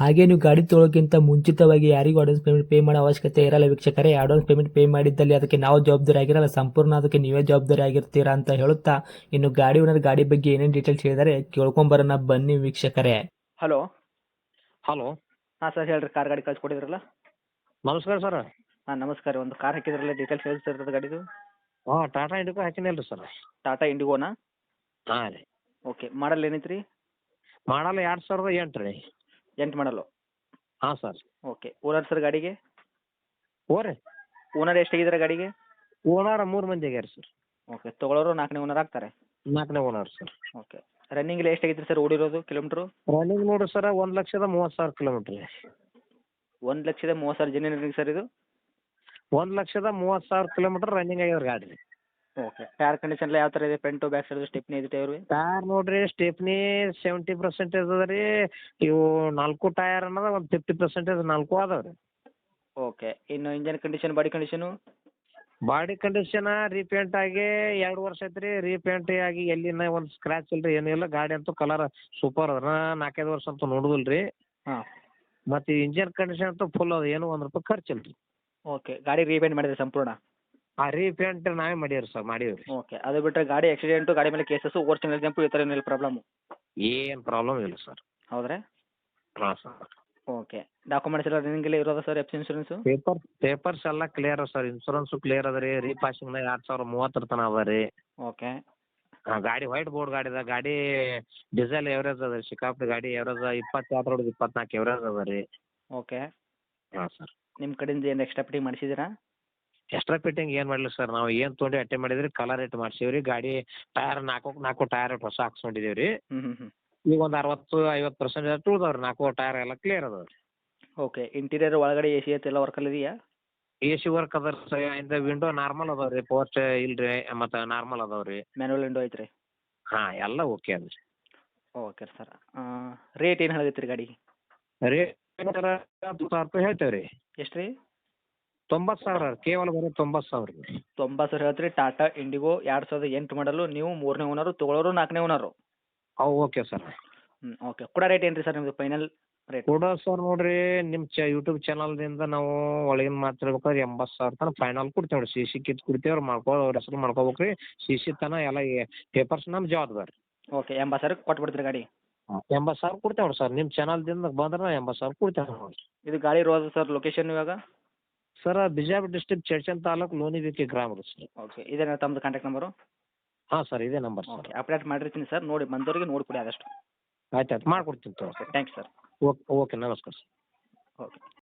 ಹಾಗೆ ನೀವು ಗಾಡಿ ತೊಳೋಕ್ಕಿಂತ ಮುಂಚಿತವಾಗಿ ಯಾರಿಗೂ ಅಡ್ವಾನ್ಸ್ ಪೇಮೆಂಟ್ ಪೇ ಮಾಡೋ ಅವಶ್ಯಕತೆ ಇರಲ್ಲ ವೀಕ್ಷಕರೇ. ಅಡ್ವಾನ್ಸ್ ಪೇಮೆಂಟ್ ಪೇ ಮಾಡಿದ್ದಲ್ಲಿ ಅದಕ್ಕೆ ನಾವು ಜವಾಬ್ದಾರಿ ಆಗಿರಲ್ಲ. ಸಂಪೂರ್ಣ ಅದಕ್ಕೆ ನೀವೇ ಜವಾಬ್ದಾರಿ ಆಗಿರ್ತೀರಾ ಅಂತ ಹೇಳುತ್ತಾ ಇನ್ನು ಗಾಡಿ ಓನರ್ ಗಾಡಿ ಬಗ್ಗೆ ಏನೇನು ಡೀಟೇಲ್ಸ್ ಹೇಳಿದರೆ ಕೇಳ್ಕೊಂಬರೋಣ ಬನ್ನಿ ವೀಕ್ಷಕರೇ. ಹಲೋ ಹಲೋ ಹಾಂ ಸರ್ ಹೇಳ್ರಿ ಕಾರ್ ಗಾಡಿ ಕಳ್ಸಿಕೊಟ್ಟಿದ್ರಲ್ಲ? ನಮಸ್ಕಾರ ಸರ್ ಹಾಂ ನಮಸ್ಕಾರ. ಒಂದು ಕಾರ್ ಹಾಕಿದ್ರಲ್ಲ ಡೀಟೇಲ್ಸ್ ಹೇಳ್ತಿರ್ತದೆ ಗಾಡಿದು? ಹಾಂ ಟಾಟಾ ಇಂಡಿಗೋ ಹಾಕಿನಲ್ಲ ರೀ ಸರ್ ಟಾಟಾ ಇಂಡಿಗೋನಾ ಹಾಂ ರೀ. ಓಕೆ ಮಾಡಲ್ ಏನೈತೆ ಮಾಡಲ್ ಮಾಡಲ್ಲ ಎರಡು ಸಾವಿರದ ಎಂಟು ರೀ. ಎಂಟು ಮಾಡಲು? ಹಾಂ ಸರ್. ಓಕೆ. ಓನರ್ ಸರ್ ಗಾಡಿಗೆ? ಓರಿ. ಓನರ್ ಎಷ್ಟಾಗಿದ್ದಾರೆ ಗಾಡಿಗೆ? ಓನರ್ ಮೂರು ಮಂದಿ ಆಗ್ಯಾರ ಸರ್. ಓಕೆ. ತೊಗೊಳೋರು ನಾಲ್ಕನೇ ಓನರ್ ಆಗ್ತಾರೆ? ನಾಲ್ಕನೇ ಓನರ್ ಸರ್. ಓಕೆ. ರನ್ನಿಂಗ್ ಎಲ್ಲ ಎಷ್ಟಾಗಿತ್ತು ಸರ್ ಓಡಿರೋದು ಕಿಲೋಮೀಟ್ರು? ರನ್ನಿಂಗ್ ನೋಡ್ರಿ ಸರ್ ಒಂದು ಲಕ್ಷದ ಮೂವತ್ತು ಸಾವಿರ ಕಿಲೋಮೀಟ್ರ್. ರೀ ಒಂದು ಲಕ್ಷದ ಮೂವತ್ತು ಸಾವಿರ ಜನ ಸರ್ ಇದು? ಒಂದು ಲಕ್ಷದ ಮೂವತ್ತು ಸಾವಿರ ಕಿಲೋಮೀಟ್ರ್ ರನ್ನಿಂಗ್ ಆಗ್ಯಾವ ಗಾಡಿ. ರೀ ಓಕೆ ಟೈರ್ ಕಂಡೀಷನ್ ಎಲ್ಲ ಯಾವ ತರ ಇದೆ? ಫ್ರಂಟು ಬ್ಯಾಕ್ ಸೈಡ್ ಸ್ಟೆಪ್ನಿ ಇದೆ ಟೈರ್? ಟೈರ್ ನೋಡ್ರಿ ಸ್ಟೆಪ್ನಿ ಸೆವೆಂಟಿ ಪರ್ಸೆಂಟೇಜ್ ಅದ ರೀ ಇವು ನಾಲ್ಕು ಟೈರ್ ಅನ್ನೋದು ಒಂದು ಫಿಫ್ಟಿ ಪರ್ಸೆಂಟೇಜ್ ನಾಲ್ಕು ಅದಾವೆ ರೀ ಓಕೆ ಇನ್ನು engine condition body condition body condition repaint ಆಗಿ ಎರಡು ವರ್ಷ ಐತ್ರಿ ರೀಪೇಂಟ್ ಆಗಿ ಎಲ್ಲಿನ ಒಂದು ಸ್ಕ್ರಾಚ್ ಇಲ್ಲ ರೀ ಏನೂ ಇಲ್ಲ. ಗಾಡಿ ಅಂತೂ ಕಲರ್ ಸೂಪರ್ ಅದ. ನಾಲ್ಕೈದು ವರ್ಷ ಅಂತೂ ನೋಡುದಿಲ್ಲ ರೀ ಹಾಂ. ಮತ್ತು ಇಂಜನ್ ಕಂಡೀಷನ್ ಅಂತೂ ಫುಲ್ ಅದ. ಏನು ಒಂದು ರೂಪಾಯಿ ಖರ್ಚಿಲ್ಲ ರೀ ಓಕೆ ಗಾಡಿ ರೀಪೇಂಟ್ ಮಾಡಿದೆ ಸಂಪೂರ್ಣ? ಆ ರೀಪೇಂಟ್ ನಾವೇ ಮಾಡೀವಿ ಸರ್ ಮಾಡೀವಿ ರೀ ಓಕೆ ಅದು ಬಿಟ್ಟರೆ ಗಾಡಿ ಆಕ್ಸಿಡೆಂಟು ಗಾಡಿ ಮೇಲೆ ಕೇಸಸ್ಸು ಓವರ್ ಜಂಪು ಈ ಥರ ಏನಿಲ್ಲ ಪ್ರಾಬ್ಲಮ್ ಏನು ಪ್ರಾಬ್ಲಮ್ ಇಲ್ಲ ಸರ್. ಹೌದ್ರೆ? ಹಾಂ ಸರ್. ಓಕೆ ಡಾಕ್ಯುಮೆಂಟ್ಸ್ ಎಲ್ಲ ರನ್ನಿಂಗ್ ಇರೋದ ಇರೋದಾ sir F insurance paper papers ಎಲ್ಲ ಕ್ಲಿಯರ್ ಸರ್ ಇನ್ಶೂರೆನ್ಸ್ ಕ್ಲಿಯರ್ ಅದ ರೀ ರೀಪಾಸಿಂಗ್ನಾಗ ಎರಡು ಸಾವಿರ ಮೂವತ್ತರ ತನಕ ಅದ ರೀ. ಓಕೆ. ಹಾಂ ಗಾಡಿ ವೈಟ್ ಬೋರ್ಡ್ ಗಾಡಿ ಅದ ಗಾಡಿ ಡೀಸೆಲ್ ಎವರೇಜ್ ಅದ ರೀ ಶಿಕಾಪುರ ಗಾಡಿ ಎವರೇಜ್ ಇಪ್ಪತ್ತೆರಡು ರೋಡ್ ಇಪ್ಪತ್ನಾಲ್ಕು ಎವರೇಜ್ ಅದ ರೀ. ಓಕೆ. ಹಾಂ ಸರ್. ನಿಮ್ಮ ಕಡೆಯಿಂದ ಏನು ಎಕ್ಸ್ಟ್ರಾ ಫಿಟ್ಟಿಂಗ್ ಮಾಡಿಸಿದ್ದೀರಾ ಎಕ್ಸ್ಟ್ರಾ ಫಿಟ್ಟಿಂಗ್ ಏನು ಮಾಡಲಿಲ್ಲ ಸರ್ ನಾವು ಏನು ತೊಗೊಂಡು ಅಟ್ಟೆ ಮಾಡಿದ್ರಿ ಕಲರ್ ರೇಟ್ ಮಾಡ್ಸೀವಿ ರೀ ಗಾಡಿ ಟೈರ್ ನಾಲ್ಕು ನಾಲ್ಕು ಟಯರ್ ಹೊಸ ಹಾಕ್ಸ್ಕೊಂಡಿದ್ದೀವಿ ರೀ ಹ್ಞೂ ಹ್ಞೂ ಹ್ಞೂ ಈಗ ಒಂದು ಅರವತ್ತು ಐವತ್ತು ಪರ್ಸೆಂಟ್ ಅಷ್ಟು ಉಳ್ದಾವೆ ರೀ ನಾಲ್ಕು ಟಯರ್ ಎಲ್ಲ ಕ್ಲಿಯರ್ ಅದಾವೆ ರೀ ಓಕೆ ಇಂಟೀರಿಯರ್ ಒಳಗಡೆ ಎ ಸಿ ಎಲ್ಲ ವರ್ಕಲ್ಲಿ ಇದೆಯಾ? ಎ ಸಿ ವರ್ಕ್ ಅದ ರೀ ಇಂದ ವಿಂಡೋ ನಾರ್ಮಲ್ ಅದಾವೆ ರೀ ಪೋಸ್ಟ್ ಇಲ್ರಿ ಮತ್ತೆ ಮತ್ತು ನಾರ್ಮಲ್ ಅದಾವೆ ರೀ ಮ್ಯಾನುವಲ್ ವಿಂಡೋ ಐತ್ರಿ? ಹಾಂ ಎಲ್ಲ ಓಕೆ ಅದ ರೀ ಓಕೆ ಸರ್ ರೇಟ್ ಏನು ಹೇಳಿದ್ರಿ ಗಾಡಿ? ರೇಟ್ ಸರ್ ಸಾವಿರ ರೂಪಾಯಿ ಹೇಳ್ತೇವೆ ರೀ ಎಷ್ಟು ರೀ ತೊಂಬತ್ತು ಸಾವಿರ ಕೇವಲ ಬರೀ ತೊಂಬತ್ ಸಾವಿರ ತೊಂಬತ್ ತೊಂಬತ್ತು ಸಾವಿರ ಹೇಳ್ತೀರಿ ಟಾಟಾ ಇಂಡಿಗೋ ಎರಡ್ ಸಾವಿರದ ಎಂಟು ಮಾಡಲು ನೀವು ಮೂರನೇ ಓನರು ತೊಗೊಳೋರು ನಾಲ್ಕನೇ ಓನರು ಅವು ಓಕೆ ಸರ್ ಹ್ಞೂ ಓಕೆ ಕೂಡ ರೇಟ್ ಏನ್ರಿ ರೀ ಸರ್ ನಿಮ್ಮದು ಫೈನಲ್ ರೇಟ್ ಕೂಡ ಸರ್ ನೋಡ್ರಿ ನಿಮ್ಮ ಚ ಯೂಟ್ಯೂಬ್ ಚಾನಲ್ದಿಂದ ನಾವು ಒಳಗಿನ ಮಾತಾಡ್ಬೇಕಾದ್ರೆ ಎಂಬತ್ ಸಾವಿರ ತನಕ ಫೈನಲ್ ಕೊಡ್ತೇವೆ ನೋಡ್ರಿ. ಸಿ ಸಿ ಕಿತ್ ಕೊಡ್ತೇವೆ ಅವ್ರು ಮಾಡ್ಕೊ ಅವ್ರ ಹೆಸರು ಮಾಡ್ಕೋಬೇಕು ರೀ ಸಿ ಸಿ ತನ ಎಲ್ಲ ಪೇಪರ್ಸ್ ನಮ್ ಜವಾಬ್ದಾರಿ ಓಕೆ ಎಂಬತ್ತು ಸಾವಿರ ಕೊಟ್ಬಿಡ್ತೀರಿ ಗಾಡಿ? ಎಂಬತ್ತು ಸಾವಿರ ಕೊಡ್ತೇವೆ ನೋಡ್ರಿ ಸರ್ ನಿಮ್ಮ ಚಾನಲ್ದಿಂದ ಬಂದ್ರೆ ಎಂಬತ್ತು ಸಾವಿರ ಕೊಡ್ತೇವೆ ನೋಡ್ರಿ. ಇದು ಗಾಡಿ ರೋಸ್ ಸರ್ ಲೊಕೇಶನ್ ಇವಾಗ? ಸರ್ ಬಿಜಾಪುರ ಡಿಸ್ಟ್ರಿಕ್ಟ್ ಚರ್ಚನ್ ತಾಲೂಕು ಲೋಣಿಬಿಕೆ ಗ್ರಾಮ ರೀ ಸರ್ ಓಕೆ ಇದೇನಾ ತಮ್ಮದು ಕಾಂಟ್ಯಾಕ್ಟ್ ನಂಬರು ಹಾಂ ಸರ್ ಇದೇ ನಂಬರ್ ಸರ್. ಓಕೆ ಅಪ್ಡೇಟ್ ಮಾಡಿರ್ತೀನಿ ಸರ್ ನೋಡಿ ಬಂದವರಿಗೆ ನೋಡಿಕೊಡಿ ಆದಷ್ಟು. ಆಯ್ತು ಆಯ್ತು ಮಾಡ್ಕೊಡ್ತೀನಿ ತಗೋ. Okay thanks sir. Okay okay ನಮಸ್ಕಾರ ಸರ್. ಓಕೆ